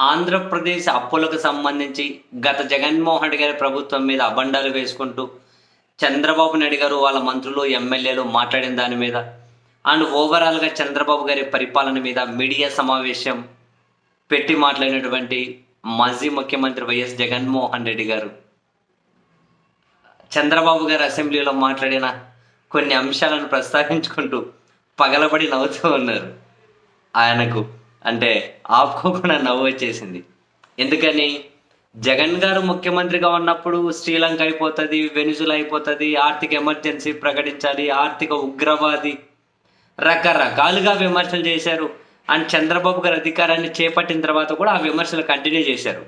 ఆంధ్రప్రదేశ్ అప్పులకు సంబంధించి గత జగన్మోహన్ రెడ్డి గారి ప్రభుత్వం మీద అబండాలు వేసుకుంటూ చంద్రబాబు నాయుడు గారు వాళ్ళ మంత్రులు ఎమ్మెల్యేలు మాట్లాడిన దాని మీద అండ్ ఓవరాల్గా చంద్రబాబు గారి పరిపాలన మీద మీడియా సమావేశం పెట్టి మాట్లాడినటువంటి మాజీ ముఖ్యమంత్రి వైఎస్ జగన్మోహన్ రెడ్డి గారు. చంద్రబాబు గారు అసెంబ్లీలో మాట్లాడిన కొన్ని అంశాలను ప్రస్తావించుకుంటూ పగలబడి నవ్వుతూ ఉన్నారు ఆయనకు. అంటే ఆపుకోకుండా నవ్వు వచ్చేసింది. ఎందుకని? జగన్ గారు ముఖ్యమంత్రిగా ఉన్నప్పుడు శ్రీలంక అయిపోతుంది వెనుజుల అయిపోతుంది ఆర్థిక ఎమర్జెన్సీ ప్రకటించాలి ఆర్థిక ఉగ్రవాది. రకరకాలుగా విమర్శలు చేశారు. అండ్ చంద్రబాబు గారు అధికారాన్ని చేపట్టిన తర్వాత కూడా ఆ విమర్శలు కంటిన్యూ చేశారు.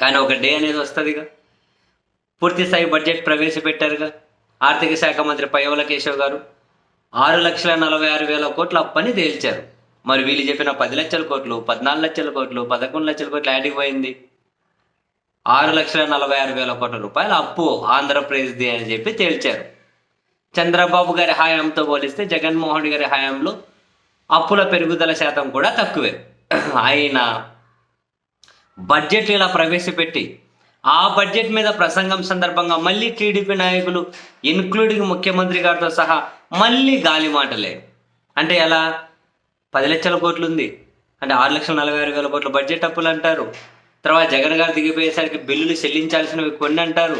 కానీ ఒక డే అనేది వస్తుందిగా. పూర్తి స్థాయి బడ్జెట్ ప్రవేశపెట్టారుగా. ఆర్థిక శాఖ మంత్రి పయోల కేశవ్ గారు ఆరు లక్షల నలభై ఆరు వేల కోట్ల అప్పని తేల్చారు. మరి వీళ్ళు చెప్పిన పది లక్షల కోట్లు పద్నాలుగు లక్షల కోట్లు పదకొండు లక్షల కోట్లు యాడికి పోయింది? ఆరు లక్షల నలభై ఆరు వేల కోట్ల రూపాయల అప్పు ఆంధ్రప్రదేశ్ది అని చెప్పి తేల్చారు. చంద్రబాబు గారి హయాంతో పోలిస్తే జగన్మోహన్ గారి హయాంలో అప్పుల పెరుగుదల శాతం కూడా తక్కువే. అయినా బడ్జెట్ ఇలా ప్రవేశపెట్టి ఆ బడ్జెట్ మీద ప్రసంగం సందర్భంగా మళ్ళీ టీడీపీ నాయకులు ఇన్క్లూడింగ్ ముఖ్యమంత్రి గారితో సహా మళ్ళీ గాలి మాటలే అంటే ఎలా? పది లక్షల కోట్లు ఉంది అంటే ఆరు లక్షల నలభై ఆరు వేల కోట్ల బడ్జెట్ అప్పులు అంటారు. తర్వాత జగన్ గారు దిగిపోయేసరికి బిల్లులు చెల్లించాల్సినవి కొన్ని అంటారు.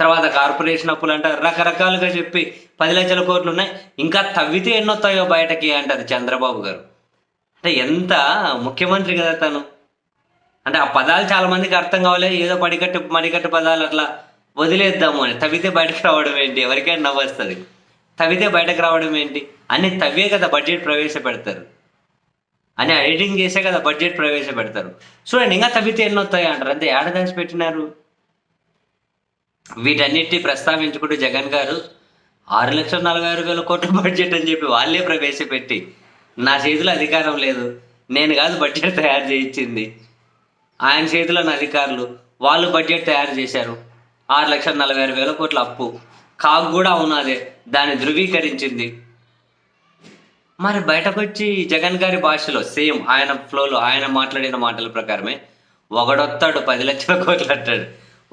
తర్వాత కార్పొరేషన్ అప్పులు అంటారు. రకరకాలుగా చెప్పి పది లక్షల కోట్లు ఉన్నాయి ఇంకా తవ్వితే ఎన్నొస్తాయో బయటకి అంటారు చంద్రబాబు గారు. అంటే ఎంత ముఖ్యమంత్రి కదా తను. అంటే ఆ పదాలు చాలా మందికి అర్థం కావాలి. ఏదో పడికట్టు మడికట్టు పదాలు అట్లా వదిలేద్దాము అని. తవ్వితే బయటకు రావడం ఏంటి? ఎవరికైనా నవ్వస్తుంది తవ్వితే బయటకు రావడం ఏంటి? అన్ని తవ్వే కదా బడ్జెట్ ప్రవేశపెడతారు. అని ఎడిటింగ్ చేసే కదా బడ్జెట్ ప్రవేశపెడతారు. చూడండి ఇంకా తవ్వితే ఎన్ని వస్తాయి అంటారు? అంతే ఏడ దాచి పెట్టినారు? వీటన్నిటిని ప్రస్తావించుకుంటూ జగన్ గారు ఆరు లక్షల నలభై ఆరు వేల కోట్ల బడ్జెట్ అని చెప్పి వాళ్ళే ప్రవేశపెట్టి నా చేతిలో అధికారం లేదు నేను కాదు బడ్జెట్ తయారు చేయించింది. ఆయన చేతిలో అధికారులు వాళ్ళు బడ్జెట్ తయారు చేశారు. ఆరు లక్షల నలభై ఆరు వేల కోట్ల అప్పు. కాకు కూడా ఉన్నదే దాన్ని ధృవీకరించింది. మరి బయటకు వచ్చి జగన్ గారి భాషలో సేమ్ ఆయన ఫ్లోలో ఆయన మాట్లాడిన మాటల ప్రకారమే ఒకడొత్తాడు పది లక్షల కోట్లు అంటాడు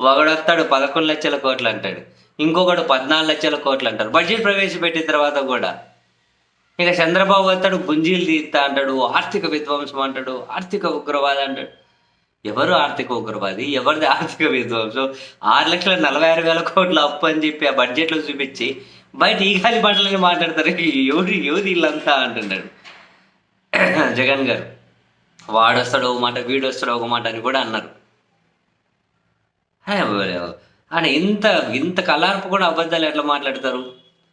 ఒకడొత్తాడు పదకొండు లక్షల కోట్లు అంటాడు ఇంకొకడు పద్నాలుగు లక్షల కోట్లు అంటారు బడ్జెట్ ప్రవేశపెట్టిన తర్వాత కూడా ఇక చంద్రబాబు వస్తాడు గుంజీలు తీస్తా అంటాడు ఆర్థిక విధ్వంసం అంటాడు ఆర్థిక ఉగ్రవాది అంటాడు. ఎవరు ఆర్థిక ఉగ్రవాది? ఎవరిది ఆర్థిక విధ్వంసం? ఆరు లక్షల నలభై ఆరు వేల కోట్ల అప్పు అని చెప్పి ఆ బడ్జెట్లో చూపించి బయట ఈ గాలి మాటలని మాట్లాడతారు. ఎవరు ఎవరు వీళ్ళంతా అంటున్నాడు. జగన్ గారు వాడొస్తాడు ఒక మాట వీడు వస్తాడు ఒక మాట అని కూడా అన్నారు. అని ఇంత ఇంత కలార్పు కూడా అబద్ధాలు ఎట్లా మాట్లాడతారు?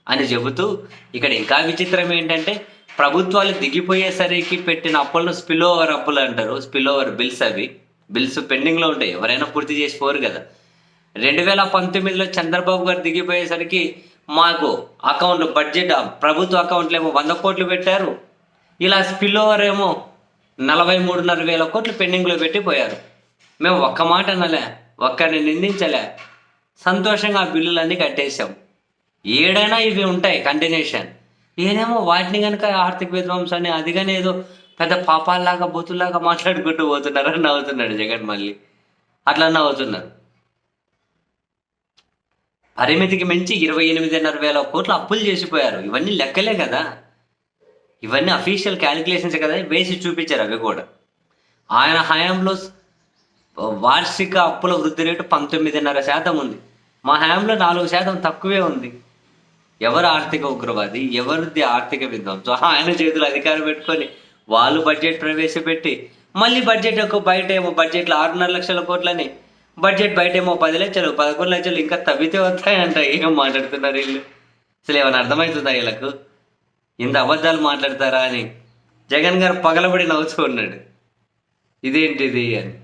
అని చెబుతూ ఇక్కడ ఇంకా విచిత్రం ఏంటంటే ప్రభుత్వాలు దిగిపోయేసరికి పెట్టిన అప్పులను స్పిల్ ఓవర్ అప్పులు అంటారు. స్పిల్ ఓవర్ బిల్స్ అవి బిల్స్ పెండింగ్లో ఉంటాయి. ఎవరైనా పూర్తి చేసిపోరు కదా. రెండు వేల పంతొమ్మిదిలో చంద్రబాబు గారు దిగిపోయేసరికి మాకు అకౌంట్ బడ్జెట్ ప్రభుత్వ అకౌంట్లు ఏమో వంద కోట్లు పెట్టారు. ఇలా స్పిల్ ఓవర్ ఏమో నలభై మూడున్నర వేల కోట్లు పెండింగ్లో పెట్టి పోయారు. మేము ఒక్క మాట అనలే ఒక్కరిని నిందించలే. సంతోషంగా ఆ బిల్లులన్నీ కట్టేశాం. ఏడైనా ఇవి ఉంటాయి కంటిన్యూషన్ ఈయనేమో వాటిని కనుక ఆర్థిక విధ్వంసాన్ని అదిగానే ఏదో పెద్ద పాపాల్లాగా బూతుల్లాగా మాట్లాడుకుంటూ పోతున్నారు అని నవ్వుతున్నాడు జగన్ మళ్ళీ. అట్లా నవ్వుతున్నారు. పరిమితికి మించి ఇరవై ఎనిమిదిన్నర వేల కోట్లు అప్పులు చేసిపోయారు. ఇవన్నీ లెక్కలే కదా. ఇవన్నీ అఫీషియల్ క్యాలిక్యులేషన్స్ కదా. వేసి చూపించారు అవి కూడా. ఆయన హయాంలో వార్షిక అప్పుల వృద్ధి రేటు పంతొమ్మిదిన్నర శాతం ఉంది. మా హయాంలో నాలుగు శాతం తక్కువే ఉంది. ఎవరు ఆర్థిక ఉగ్రవాది? ఎవరిది ఆర్థిక విధ్వంసం? ఆయన చేతులు అధికారం పెట్టుకొని వాళ్ళు బడ్జెట్ ప్రవేశపెట్టి మళ్ళీ బడ్జెట్ యొక్క బయట ఏమో బడ్జెట్లో ఆరున్నర లక్షల కోట్లని బడ్జెట్ బయట ఏమో పది లక్షలు పదకొండు లక్షలు ఇంకా తవ్వితే వస్తాయంట. ఏం మాట్లాడుతున్నారు వీళ్ళు? అసలు ఏమైనా అర్థమవుతుందా వీళ్ళకు? ఇంత అబద్ధాలు మాట్లాడతారా అని. జగన్ గారు పగలబడి నవ్వుతూ ఉన్నాడు. ఇదేంటిది అని.